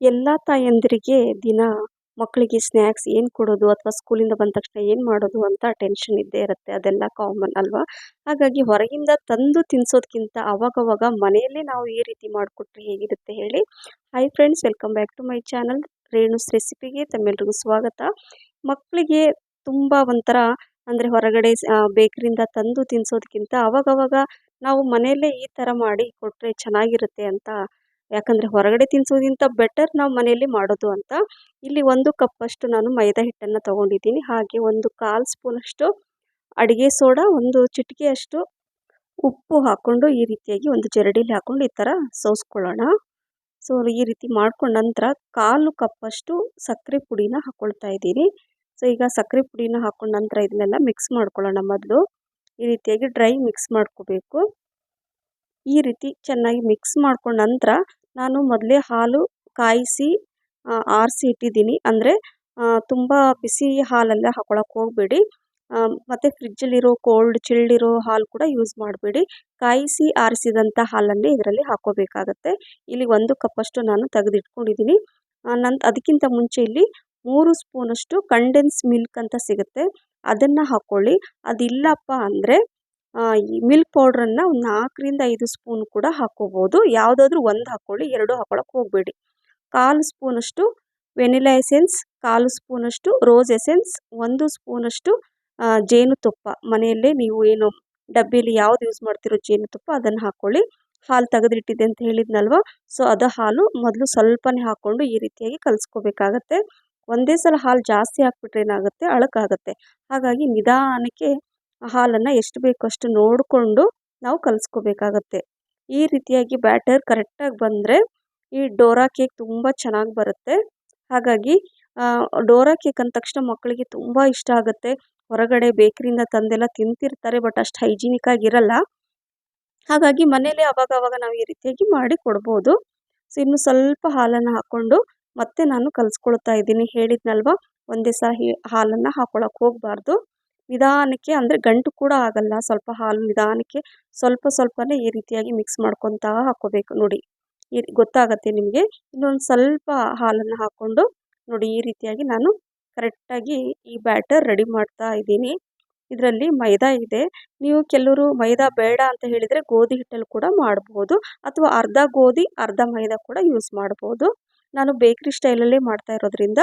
ಎಲ್ಲ ತಾಯಂದಿರಿಗೆ ದಿನ ಮಕ್ಕಳಿಗೆ ಸ್ನ್ಯಾಕ್ಸ್ ಏನು ಕೊಡೋದು ಅಥವಾ ಸ್ಕೂಲಿಂದ ಬಂದ ತಕ್ಷಣ ಏನು ಮಾಡೋದು ಅಂತ ಟೆನ್ಷನ್ ಇದ್ದೇ ಇರುತ್ತೆ. ಅದೆಲ್ಲ ಕಾಮನ್ ಅಲ್ವಾ? ಹಾಗಾಗಿ ಹೊರಗಿಂದ ತಂದು ತಿನ್ನಿಸೋದ್ಕಿಂತ ಅವಾಗವಾಗ ಮನೆಯಲ್ಲೇ ನಾವು ಈ ರೀತಿ ಮಾಡಿಕೊಟ್ರೆ ಹೇಗಿರುತ್ತೆ ಹೇಳಿ. Hi friends welcome back to my channel Renu's ರೆಸಿಪಿಗೆ ತಮ್ಮೆಲ್ರಿಗೂ ಸ್ವಾಗತ. ಮಕ್ಕಳಿಗೆ ತುಂಬ ಒಂಥರ ಅಂದರೆ ಹೊರಗಡೆ ಬೇಕರಿಂದ ತಂದು ತಿನ್ಸೋದಕ್ಕಿಂತ ಅವಾಗವಾಗ ನಾವು ಮನೆಯಲ್ಲೇ ಈ ಥರ ಮಾಡಿ ಕೊಟ್ಟರೆ ಚೆನ್ನಾಗಿರುತ್ತೆ ಅಂತ ಯಾಕಂದರೆ ಹೊರಗಡೆ ತಿನ್ಸೋದಿಂತ ಬೆಟರ್ ನಾವು ಮನೆಯಲ್ಲಿ ಮಾಡೋದು ಅಂತ. ಇಲ್ಲಿ ಒಂದು ಕಪ್ಪಷ್ಟು ನಾನು ಮೈದಾ ಹಿಟ್ಟನ್ನು ತೊಗೊಂಡಿದ್ದೀನಿ. ಹಾಗೆ ಒಂದು ಕಾಲು ಸ್ಪೂನಷ್ಟು ಅಡುಗೆ ಸೋಡಾ, ಒಂದು ಚಿಟಿಕೆಯಷ್ಟು ಉಪ್ಪು ಹಾಕ್ಕೊಂಡು ಈ ರೀತಿಯಾಗಿ ಒಂದು ಜರಡಿಲಿ ಹಾಕ್ಕೊಂಡು ಈ ಥರ ಸೋಸ್ಕೊಳ್ಳೋಣ. ಸೊ ಈ ರೀತಿ ಮಾಡ್ಕೊಂಡ ನಂತರ ಕಾಲು ಕಪ್ಪಷ್ಟು ಸಕ್ಕರೆ ಪುಡಿನ ಹಾಕ್ಕೊಳ್ತಾ ಇದ್ದೀನಿ. ಸೊ ಈಗ ಸಕ್ಕರೆ ಪುಡಿನ ಹಾಕ್ಕೊಂಡ ನಂತರ ಇದನ್ನೆಲ್ಲ ಮಿಕ್ಸ್ ಮಾಡ್ಕೊಳ್ಳೋಣ ಮೊದಲು. ಈ ರೀತಿಯಾಗಿ ಡ್ರೈ ಮಿಕ್ಸ್ ಮಾಡ್ಕೋಬೇಕು. ಈ ರೀತಿ ಚೆನ್ನಾಗಿ ಮಿಕ್ಸ್ ಮಾಡ್ಕೊಂಡ ನಂತರ ನಾನು ಮೊದಲೇ ಹಾಲು ಕಾಯಿಸಿ ಆರಿಸಿ ಇಟ್ಟಿದ್ದೀನಿ. ಅಂದರೆ ತುಂಬ ಬಿಸಿ ಹಾಲೆಲ್ಲ ಹಾಕೊಳಕ್ಕೆ ಹೋಗಬೇಡಿ. ಮತ್ತು ಫ್ರಿಜ್ಜಲ್ಲಿರೋ ಕೋಲ್ಡ್ ಚಿಲ್ಡ್ ಇರೋ ಹಾಲು ಕೂಡ ಯೂಸ್ ಮಾಡಬೇಡಿ. ಕಾಯಿಸಿ ಆರಿಸಿದಂಥ ಹಾಲನ್ನೇ ಇದರಲ್ಲಿ ಹಾಕೋಬೇಕಾಗತ್ತೆ. ಇಲ್ಲಿ ಒಂದು ಕಪ್ಪಷ್ಟು ನಾನು ತೆಗೆದಿಟ್ಕೊಂಡಿದ್ದೀನಿ. ನಂತ ಅದಕ್ಕಿಂತ ಮುಂಚೆ ಇಲ್ಲಿ ಮೂರು ಸ್ಪೂನಷ್ಟು ಕಂಡೆನ್ಸ್ ಮಿಲ್ಕ್ ಅಂತ ಸಿಗುತ್ತೆ. ಅದನ್ನು ಹಾಕ್ಕೊಳ್ಳಿ ಅದಿಲ್ಲಪ್ಪ ಅಂದರೆ ಈ ಮಿಲ್ಕ್ ಪೌಡ್ರನ್ನು ಒಂದು ನಾಲ್ಕರಿಂದ ಐದು ಸ್ಪೂನ್ ಕೂಡ ಹಾಕ್ಕೋಬೋದು ಯಾವುದಾದ್ರೂ ಒಂದು ಹಾಕ್ಕೊಳ್ಳಿ ಎರಡು ಹಾಕ್ಕೊಳಕ್ಕೆ ಹೋಗಬೇಡಿ. ಕಾಲು ಸ್ಪೂನಷ್ಟು ವೆನಿಲಾ ಎಸೆನ್ಸ್ ಕಾಲು ಸ್ಪೂನಷ್ಟು ರೋಸ್ ಎಸೆನ್ಸ್ ಒಂದು ಸ್ಪೂನಷ್ಟು ಜೇನುತುಪ್ಪ. ಮನೆಯಲ್ಲೇ ನೀವು ಏನು ಡಬ್ಬಿಯಲ್ಲಿ ಯಾವ್ದು ಯೂಸ್ ಮಾಡ್ತಿರೋ ಜೇನುತುಪ್ಪ ಅದನ್ನು ಹಾಕ್ಕೊಳ್ಳಿ ಹಾಲು ತೆಗೆದಿಟ್ಟಿದೆ ಅಂತ ಹೇಳಿದ್ನಲ್ವ? ಸೊ, ಅದು ಹಾಲು ಮೊದಲು ಸ್ವಲ್ಪನೇ ಹಾಕ್ಕೊಂಡು ಈ ರೀತಿಯಾಗಿ ಕಲಿಸ್ಕೋಬೇಕಾಗತ್ತೆ. ಒಂದೇ ಸಲ ಹಾಲು ಜಾಸ್ತಿ ಹಾಕ್ಬಿಟ್ರೆ ಏನಾಗುತ್ತೆ? ಅಳಕಾಗತ್ತೆ. ಹಾಗಾಗಿ ನಿಧಾನಕ್ಕೆ ಹಾಲನ್ನು ಎಷ್ಟು ಬೇಕೋ ಅಷ್ಟು ನೋಡಿಕೊಂಡು ನಾವು ಕಲಿಸ್ಕೋಬೇಕಾಗತ್ತೆ. ಈ ರೀತಿಯಾಗಿ ಬ್ಯಾಟರ್ ಕರೆಕ್ಟಾಗಿ ಬಂದರೆ ಈ ಡೋರಾ ಕೇಕ್ ತುಂಬ ಚೆನ್ನಾಗಿ ಬರುತ್ತೆ. ಹಾಗಾಗಿ ಡೋರಾ ಕೇಕ್ ಅಂದ ತಕ್ಷಣ ಮಕ್ಕಳಿಗೆ ತುಂಬ ಇಷ್ಟ ಆಗುತ್ತೆ. ಹೊರಗಡೆ ಬೇಕ್ರಿಯಿಂದ ತಂದೆಲ್ಲ ತಿಂತಿರ್ತಾರೆ, ಬಟ್ ಅಷ್ಟು ಹೈಜಿನಿಕ್ ಆಗಿರಲ್ಲ ಹಾಗಾಗಿ ಮನೇಲೆ ಅವಾಗ ಅವಾಗ ನಾವು ಈ ರೀತಿಯಾಗಿ ಮಾಡಿ ಕೊಡ್ಬೋದು. ಸೊ, ಇನ್ನು ಸ್ವಲ್ಪ ಹಾಲನ್ನು ಹಾಕ್ಕೊಂಡು ಮತ್ತೆ ನಾನು ಕಲಿಸ್ಕೊಳ್ತಾ ಇದ್ದೀನಿ. ಹೇಳಿದ್ನಲ್ವ? ಒಂದೇ ಸಹ ಹಾಲನ್ನು ಹಾಕ್ಕೊಳಕ್ಕೆ ಹೋಗಬಾರ್ದು. ನಿಧಾನಕ್ಕೆ ಅಂದರೆ ಗಂಟು ಕೂಡ ಆಗಲ್ಲ, ಸ್ವಲ್ಪ ಹಾಲು ನಿಧಾನಕ್ಕೆ ಸ್ವಲ್ಪ ಸ್ವಲ್ಪನೇ ಈ ರೀತಿಯಾಗಿ ಮಿಕ್ಸ್ ಮಾಡ್ಕೊತಾ ಹಾಕ್ಕೋಬೇಕು ನೋಡಿ. ಈ ಗೊತ್ತಾಗತ್ತೆ ನಿಮಗೆ? ಇನ್ನೊಂದು ಸ್ವಲ್ಪ ಹಾಲನ್ನು ಹಾಕ್ಕೊಂಡು ನೋಡಿ ಈ ರೀತಿಯಾಗಿ ನಾನು ಕರೆಕ್ಟಾಗಿ ಈ ಬ್ಯಾಟರ್ ರೆಡಿ ಮಾಡ್ತಾ ಇದ್ದೀನಿ. ಇದರಲ್ಲಿ ಮೈದಾ ಇದೆ. ನೀವು ಕೆಲವರು ಮೈದಾ ಬೇಡ ಅಂತ ಹೇಳಿದರೆ ಗೋಧಿ ಹಿಟ್ಟಲ್ಲಿ ಕೂಡ ಮಾಡ್ಬೋದು ಅಥವಾ ಅರ್ಧ ಗೋಧಿ, ಅರ್ಧ ಮೈದಾ ಕೂಡ ಯೂಸ್ ಮಾಡ್ಬೋದು. ನಾನು ಬೇಕ್ರಿ ಸ್ಟೈಲಲ್ಲೇ ಮಾಡ್ತಾ ಇರೋದ್ರಿಂದ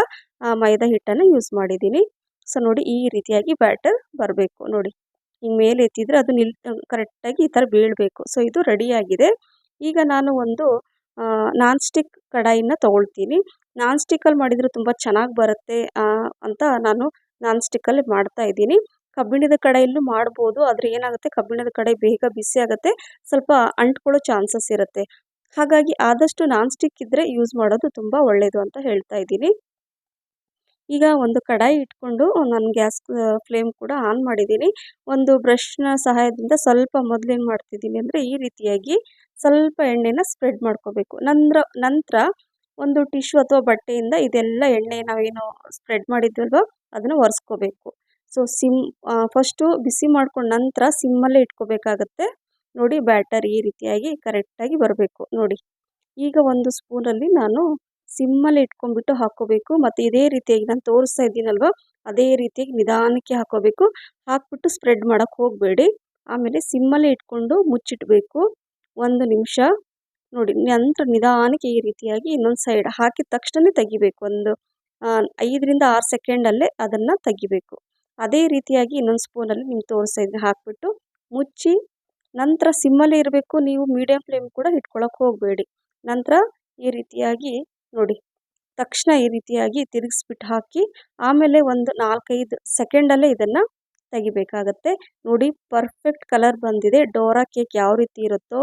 ಮೈದಾ ಹಿಟ್ಟನ್ನು ಯೂಸ್ ಮಾಡಿದ್ದೀನಿ. ಸೊ, ನೋಡಿ ಈ ರೀತಿಯಾಗಿ ಬ್ಯಾಟರ್ ಬರಬೇಕು. ನೋಡಿ ಹಿಂಗೆ ಮೇಲೆ ಎತ್ತಿದರೆ ಅದು ನಿಲ್ ಕರೆಕ್ಟಾಗಿ ಈ ಥರ ಬೀಳಬೇಕು. ಸೊ, ಇದು ರೆಡಿಯಾಗಿದೆ ಈಗ ನಾನು ಒಂದು ನಾನ್ ಸ್ಟಿಕ್ ಕಡಾಯಿನ ತೊಗೊಳ್ತೀನಿ. ನಾನ್ ಸ್ಟಿಕ್ಕಲ್ಲಿ ಮಾಡಿದರೆ ತುಂಬ ಚೆನ್ನಾಗಿ ಬರುತ್ತೆ ಅಂತ ನಾನು ನಾನ್ ಸ್ಟಿಕ್ಕಲ್ಲಿ ಮಾಡ್ತಾ ಇದ್ದೀನಿ. ಕಬ್ಬಿಣದ ಕಡಾಯಲ್ಲೂ ಮಾಡ್ಬೋದು, ಆದರೆ ಏನಾಗುತ್ತೆ? ಕಬ್ಬಿಣದ ಕಡಾಯಿ ಬೇಗ ಬಿಸಿ ಆಗುತ್ತೆ, ಸ್ವಲ್ಪ ಅಂಟ್ಕೊಳ್ಳೋ ಚಾನ್ಸಸ್ ಇರುತ್ತೆ. ಹಾಗಾಗಿ ಆದಷ್ಟು ನಾನ್ ಸ್ಟಿಕ್ ಇದ್ದರೆ ಯೂಸ್ ಮಾಡೋದು ತುಂಬ ಒಳ್ಳೆಯದು ಅಂತ ಹೇಳ್ತಾ ಇದ್ದೀನಿ. ಈಗ ಒಂದು ಕಡಾಯಿ ಇಟ್ಕೊಂಡು ನಾನು ಗ್ಯಾಸ್ ಫ್ಲೇಮ್ ಕೂಡ ಆನ್ ಮಾಡಿದ್ದೀನಿ. ಒಂದು ಬ್ರಷ್ನ ಸಹಾಯದಿಂದ ಸ್ವಲ್ಪ ಮೊದಲೇನು ಮಾಡ್ತಿದ್ದೀನಿ ಅಂದರೆ ಈ ರೀತಿಯಾಗಿ ಸ್ವಲ್ಪ ಎಣ್ಣೆನ ಸ್ಪ್ರೆಡ್ ಮಾಡ್ಕೋಬೇಕು. ನಂತರ ನಂತರ ಒಂದು ಟಿಶ್ಯೂ ಅಥವಾ ಬಟ್ಟೆಯಿಂದ ಇದೆಲ್ಲ ಎಣ್ಣೆ ನಾವೇನು ಸ್ಪ್ರೆಡ್ ಮಾಡಿದ್ವಲ್ವ, ಅದನ್ನು ಒರೆಸ್ಕೋಬೇಕು. ಸೊ ಸಿಮ್ ಫಸ್ಟು ಬಿಸಿ ಮಾಡ್ಕೊಂಡು ನಂತರ ಸಿಮ್ಮಲ್ಲೇ ಇಟ್ಕೋಬೇಕಾಗತ್ತೆ. ನೋಡಿ ಬ್ಯಾಟರ್ ಈ ರೀತಿಯಾಗಿ ಕರೆಕ್ಟಾಗಿ ಬರಬೇಕು. ನೋಡಿ, ಈಗ ಒಂದು ಸ್ಪೂನಲ್ಲಿ ನಾನು ಸಿಮ್ಮಲ್ಲಿ ಇಟ್ಕೊಂಡ್ಬಿಟ್ಟು ಹಾಕ್ಕೋಬೇಕು. ಮತ್ತು ಇದೇ ರೀತಿಯಾಗಿ ನಾನು ತೋರಿಸ್ತಾ ಇದ್ದೀನಲ್ವ? ಅದೇ ರೀತಿಯಾಗಿ ನಿಧಾನಕ್ಕೆ ಹಾಕ್ಕೋಬೇಕು. ಹಾಕ್ಬಿಟ್ಟು ಸ್ಪ್ರೆಡ್ ಮಾಡೋಕ್ಕೆ ಹೋಗಬೇಡಿ. ಆಮೇಲೆ ಸಿಮ್ಮಲ್ಲಿ ಇಟ್ಕೊಂಡು ಮುಚ್ಚಿಡಬೇಕು ಒಂದು ನಿಮಿಷ. ನೋಡಿ, ನಂತರ ನಿಧಾನಕ್ಕೆ ಈ ರೀತಿಯಾಗಿ ಇನ್ನೊಂದು ಸೈಡ್ ಹಾಕಿದ ತಕ್ಷಣ ತೆಗಿಬೇಕು. ಒಂದು ಐದರಿಂದ ಆರು ಸೆಕೆಂಡಲ್ಲೇ ಅದನ್ನು ತೆಗಿಬೇಕು. ಅದೇ ರೀತಿಯಾಗಿ ಇನ್ನೊಂದು ಸ್ಪೂನಲ್ಲಿ ನಿಮ್ಗೆ ತೋರಿಸ್ತಾ ಇದ್ದೀನಿ ಹಾಕಿಬಿಟ್ಟು ಮುಚ್ಚಿ, ನಂತರ ಸಿಮ್ಮಲ್ಲೇ ಇರಬೇಕು. ನೀವು ಮೀಡಿಯಮ್ ಫ್ಲೇಮ್ ಕೂಡ ಇಟ್ಕೊಳಕ್ಕೆ ಹೋಗಬೇಡಿ. ನಂತರ ಈ ರೀತಿಯಾಗಿ ನೋಡಿ. ತಕ್ಷಣ ಈ ರೀತಿಯಾಗಿ ತಿರುಗಿಸ್ಬಿಟ್ಟು ಹಾಕಿ, ಆಮೇಲೆ ಒಂದು ನಾಲ್ಕೈದು ಸೆಕೆಂಡಲ್ಲೇ ಇದನ್ನು ತೆಗಿಬೇಕಾಗತ್ತೆ. ನೋಡಿ, ಪರ್ಫೆಕ್ಟ್ ಕಲರ್ ಬಂದಿದೆ. ಡೋರಾ ಕೇಕ್ ಯಾವ ರೀತಿ ಇರುತ್ತೋ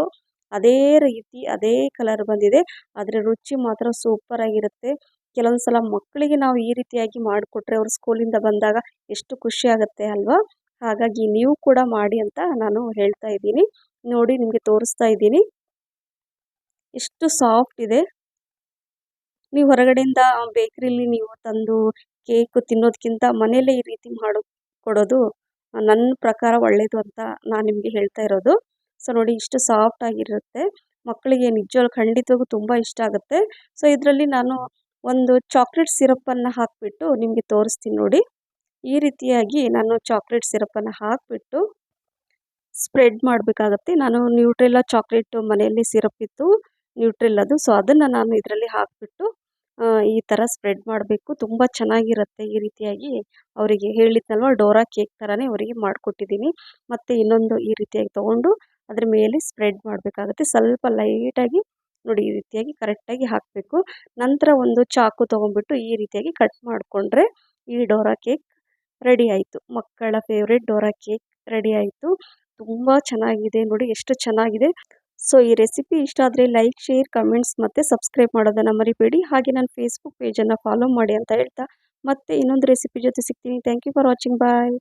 ಅದೇ ರೀತಿ, ಅದೇ ಕಲರ್ ಬಂದಿದೆ. ಆದರೆ ರುಚಿ ಮಾತ್ರ ಸೂಪರಾಗಿರುತ್ತೆ ಕೆಲವೊಂದು ಸಲ ಮಕ್ಕಳಿಗೆ ನಾವು ಈ ರೀತಿಯಾಗಿ ಮಾಡಿಕೊಟ್ರೆ ಅವರು ಸ್ಕೂಲಿಂದ ಬಂದಾಗ ಎಷ್ಟು ಖುಷಿ ಆಗುತ್ತೆ ಅಲ್ವಾ? ಹಾಗಾಗಿ ನೀವು ಕೂಡ ಮಾಡಿ ಅಂತ ನಾನು ಹೇಳ್ತಾ ಇದ್ದೀನಿ. ನೋಡಿ, ನಿಮಗೆ ತೋರಿಸ್ತಾ ಇದ್ದೀನಿ. ಎಷ್ಟು ಸಾಫ್ಟ್ ಇದೆ. ನೀವು ಹೊರಗಡೆಯಿಂದ ಬೇಕ್ರಿಲಿ ನೀವು ತಂದು ಕೇಕು ತಿನ್ನೋದಕ್ಕಿಂತ ಮನೆಯಲ್ಲೇ ಈ ರೀತಿ ಮಾಡು, ಕೊಡೋದು ನನ್ನ ಪ್ರಕಾರ ಒಳ್ಳೆಯದು ಅಂತ ನಾನು ನಿಮಗೆ ಹೇಳ್ತಾ ಇರೋದು. ಸೊ, ನೋಡಿ ಇಷ್ಟು ಸಾಫ್ಟ್ ಆಗಿರುತ್ತೆ. ಮಕ್ಕಳಿಗೆ ನಿಜವಾಗ್ಲೂ ಖಂಡಿತವಾಗೂ ತುಂಬ ಇಷ್ಟ ಆಗುತ್ತೆ. ಸೊ, ಇದರಲ್ಲಿ ನಾನು ಒಂದು ಚಾಕ್ಲೇಟ್ ಸಿರಪ್ಪನ್ನು ಹಾಕಿಬಿಟ್ಟು ನಿಮಗೆ ತೋರಿಸ್ತೀನಿ ನೋಡಿ. ಈ ರೀತಿಯಾಗಿ ನಾನು ಚಾಕ್ಲೇಟ್ ಸಿರಪ್ಪನ್ನು ಹಾಕಿಬಿಟ್ಟು ಸ್ಪ್ರೆಡ್ ಮಾಡಬೇಕಾಗತ್ತೆ. ನಾನು ನ್ಯೂಟ್ರೆಲ್ಲ ಚಾಕ್ಲೇಟು ಮನೆಯಲ್ಲಿ ಸಿರಪ್ ಇತ್ತು ನ್ಯೂಟ್ರೆಲ್ಲದು. ಸೊ, ಅದನ್ನು ನಾನು ಇದರಲ್ಲಿ ಹಾಕಿಬಿಟ್ಟು ಈ ಥರ ಸ್ಪ್ರೆಡ್ ಮಾಡಬೇಕು. ತುಂಬ ಚೆನ್ನಾಗಿರುತ್ತೆ ಈ ರೀತಿಯಾಗಿ ಅವರಿಗೆ ಹೇಳಿದ್ನಲ್ವ, ಡೋರಾ ಕೇಕ್ ಥರನೇ ಅವರಿಗೆ ಮಾಡಿಕೊಟ್ಟಿದ್ದೀನಿ. ಮತ್ತು ಇನ್ನೊಂದು ಈ ರೀತಿಯಾಗಿ ತೊಗೊಂಡು ಅದ್ರ ಮೇಲೆ ಸ್ಪ್ರೆಡ್ ಮಾಡಬೇಕಾಗುತ್ತೆ. ಸ್ವಲ್ಪ ಲೈಟಾಗಿ ನೋಡಿ ಈ ರೀತಿಯಾಗಿ ಕರೆಕ್ಟಾಗಿ ಹಾಕಬೇಕು. ನಂತರ ಒಂದು ಚಾಕು ತೊಗೊಂಡ್ಬಿಟ್ಟು ಈ ರೀತಿಯಾಗಿ ಕಟ್ ಮಾಡಿಕೊಂಡ್ರೆ ಈ ಡೋರಾ ಕೇಕ್ ರೆಡಿ ಆಯಿತು. ಮಕ್ಕಳ ಫೇವ್ರೆಟ್ ಡೋರಾ ಕೇಕ್ ರೆಡಿ ಆಯಿತು. ತುಂಬ ಚೆನ್ನಾಗಿದೆ ನೋಡಿ, ಎಷ್ಟು ಚೆನ್ನಾಗಿದೆ. ಸೊ, ಈ ರೆಸಿಪಿ ಇಷ್ಟ ಆದರೆ ಲೈಕ್, ಶೇರ್, ಕಮೆಂಟ್ಸ್ ಮತ್ತು ಸಬ್ಸ್ಕ್ರೈಬ್ ಮಾಡೋದನ್ನು ಮರಿಬೇಡಿ. ಹಾಗೆ ನನ್ನ ಫೇಸ್ಬುಕ್ ಪೇಜನ್ನು ಫಾಲೋ ಮಾಡಿ ಅಂತ ಹೇಳ್ತಾ ಮತ್ತೆ ಇನ್ನೊಂದು ರೆಸಿಪಿ ಜೊತೆ ಸಿಗ್ತೀನಿ. Thank you for watching bye